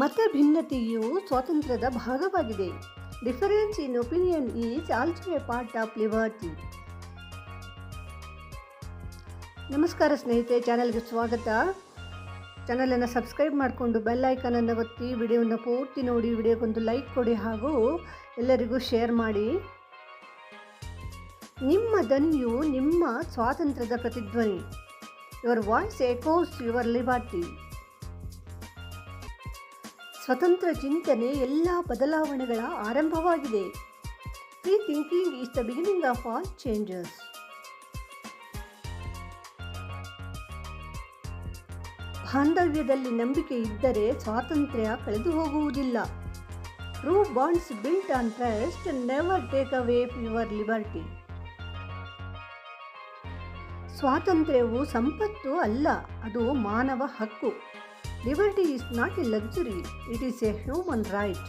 ಮತ ಭಿನ್ನತೆಯು ಸ್ವಾತಂತ್ರ್ಯದ ಭಾಗವಾಗಿದೆ. Difference in opinion is also a part of liberty ನಮಸ್ಕಾರ ಸ್ನೇಹಿತರೆ, ಚಾನಲ್ಗೆ ಸ್ವಾಗತ. ಚಾನಲನ್ನು ಸಬ್ಸ್ಕ್ರೈಬ್ ಮಾಡಿಕೊಂಡು ಬೆಲ್ ಐಕನನ್ನು ಒತ್ತಿ, ವಿಡಿಯೋನ ಪೂರ್ತಿ ನೋಡಿ, ವಿಡಿಯೋಗೊಂದು ಲೈಕ್ ಕೊಡಿ ಹಾಗೂ ಎಲ್ಲರಿಗೂ ಶೇರ್ ಮಾಡಿ. ನಿಮ್ಮ ದನಿಯು ನಿಮ್ಮ ಸ್ವಾತಂತ್ರ್ಯದ ಪ್ರತಿಧ್ವನಿ. Your voice echoes your liberty ಸ್ವತಂತ್ರ ಚಿಂತನೆ ಎಲ್ಲ ಬದಲಾವಣೆಗಳ ಆರಂಭವಾಗಿದೆ. Free thinking is the beginning of all changes ಬಾಂಧವ್ಯದಲ್ಲಿ ನಂಬಿಕೆ ಇದ್ದರೆ ಸ್ವಾತಂತ್ರ್ಯ ಕಳೆದು ಹೋಗುವುದಿಲ್ಲ true bonds built on trust never take away your liberty ಸ್ವಾತಂತ್ರ್ಯವು ಸಂಪತ್ತು ಅಲ್ಲ, ಅದು ಮಾನವ ಹಕ್ಕು. Liberty is not a luxury it is a human right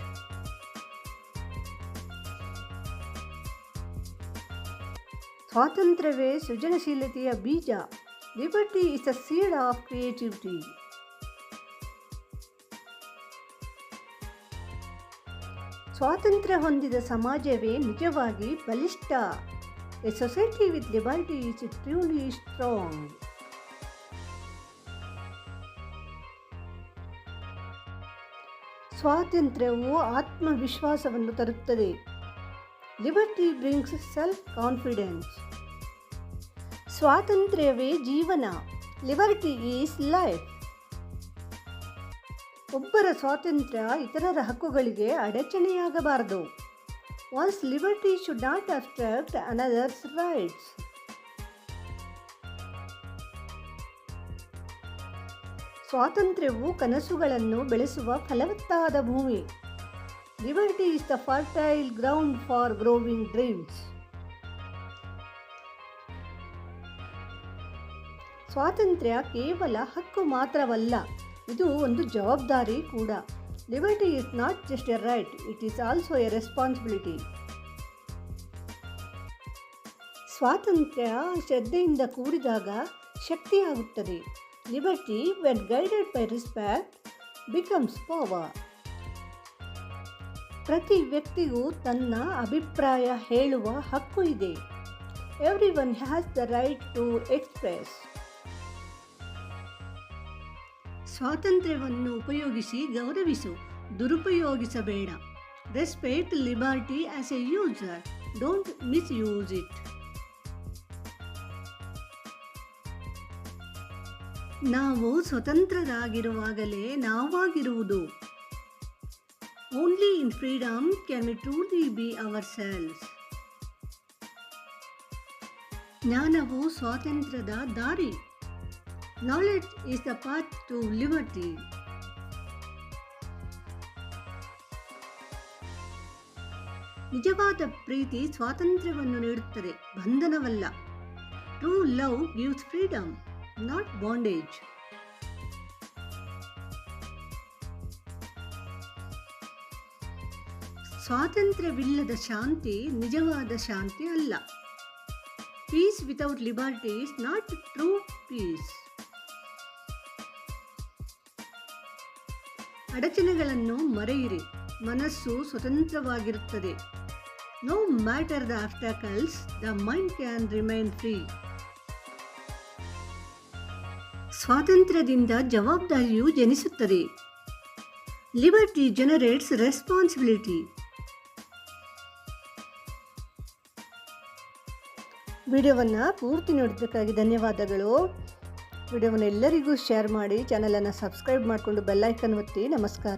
ಸ್ವಾತಂತ್ರ್ಯವೇ ಸೃಜನಶೀಲತೆಯ ಬೀಜ. Liberty is a seed of creativity ಸ್ವಾತಂತ್ರ್ಯ ಹೊಂದಿದ ಸಮಾಜವೇ ನಿಜವಾಗಿ ಬಲಿಷ್ಠ. A society with liberty is truly strong ಸ್ವಾತಂತ್ರ್ಯವು ಆತ್ಮವಿಶ್ವಾಸವನ್ನು ತರುತ್ತದೆ. ಲಿಬರ್ಟಿ ಬ್ರಿಂಗ್ಸ್ ಸೆಲ್ಫ್ ಕಾನ್ಫಿಡೆನ್ಸ್ ಸ್ವಾತಂತ್ರ್ಯವೇ ಜೀವನ. ಲಿಬರ್ಟಿ ಈಸ್ ಲೈಫ್ ಒಬ್ಬರ ಸ್ವಾತಂತ್ರ್ಯ ಇತರರ ಹಕ್ಕುಗಳಿಗೆ ಅಡಚಣೆಯಾಗಬಾರದು. One's liberty should not affect another's rights ಸ್ವಾತಂತ್ರ್ಯವು ಕನಸುಗಳನ್ನು ಬೆಳೆಸುವ ಫಲವತ್ತಾದ ಭೂಮಿ. Liberty is the fertile ground for growing dreams ಸ್ವಾತಂತ್ರ್ಯ ಕೇವಲ ಹಕ್ಕು ಮಾತ್ರವಲ್ಲ, ಇದು ಒಂದು ಜವಾಬ್ದಾರಿ ಕೂಡ. Liberty is not just a right it is also a responsibility ಸ್ವಾತಂತ್ರ್ಯ ಶ್ರದ್ಧೆಯಿಂದ ಕೂಡಿದಾಗ ಶಕ್ತಿಯಾಗುತ್ತದೆ. Liberty when guided by respect becomes power. ಪ್ರತಿ ವ್ಯಕ್ತಿಗೂ ತನ್ನ ಅಭಿಪ್ರಾಯ ಹೇಳುವ ಹಕ್ಕು ಇದೆ. Everyone has the right to express ಸ್ವಾತಂತ್ರ್ಯವನ್ನು ಉಪಯೋಗಿಸಿ ಗೌರವಿಸು, ದುರುಪಯೋಗಿಸಬೇಡ. Respect liberty as a user don't misuse it ನಾವು ಸ್ವತಂತ್ರರಾಗಿರುವಾಗಲೇ ನಾವಾಗಿರುವುದು. Only in freedom can we truly be ourselves ಜ್ಞಾನವು ಸ್ವಾತಂತ್ರ್ಯದ ದಾರಿ. Knowledge is the path to liberty ನಿಜವಾದ ಪ್ರೀತಿ ಸ್ವಾತಂತ್ರ್ಯವನ್ನು ನೀಡುತ್ತದೆ, ಬಂಧನವಲ್ಲ. True love gives freedom not bondage ಸ್ವಾತಂತ್ರ್ಯವಿಲ್ಲದ ಶಾಂತಿ ನಿಜವಾದ ಶಾಂತಿ ಅಲ್ಲ. Peace without liberty is not true peace ಅಡಚಣೆಗಳನ್ನು ಮರೆಯಿರಿ. ಮನಸ್ಸು ಸ್ವತಂತ್ರವಾಗಿರುತ್ತದೆ. No matter the obstacles the mind can remain free ಸ್ವಾತಂತ್ರ್ಯದಿಂದ ಜವಾಬ್ದಾರಿಯು ಜನಿಸುತ್ತದೆ. ಲಿಬರ್ಟಿ ಜನರೇಟ್ಸ್ ರೆಸ್ಪಾನ್ಸಿಬಿಲಿಟಿ ವಿಡಿಯೋವನ್ನು ಪೂರ್ತಿ ನೋಡಿದ್ದಕ್ಕಾಗಿ ಧನ್ಯವಾದಗಳು. ವಿಡಿಯೋವನ್ನು ಎಲ್ಲರಿಗೂ ಶೇರ್ ಮಾಡಿ ಚಾನಲನ್ನು ಸಬ್ಸ್ಕ್ರೈಬ್ ಮಾಡಿಕೊಂಡು ಬೆಲ್ಲೈಕನ್ ಒತ್ತಿ. ನಮಸ್ಕಾರ.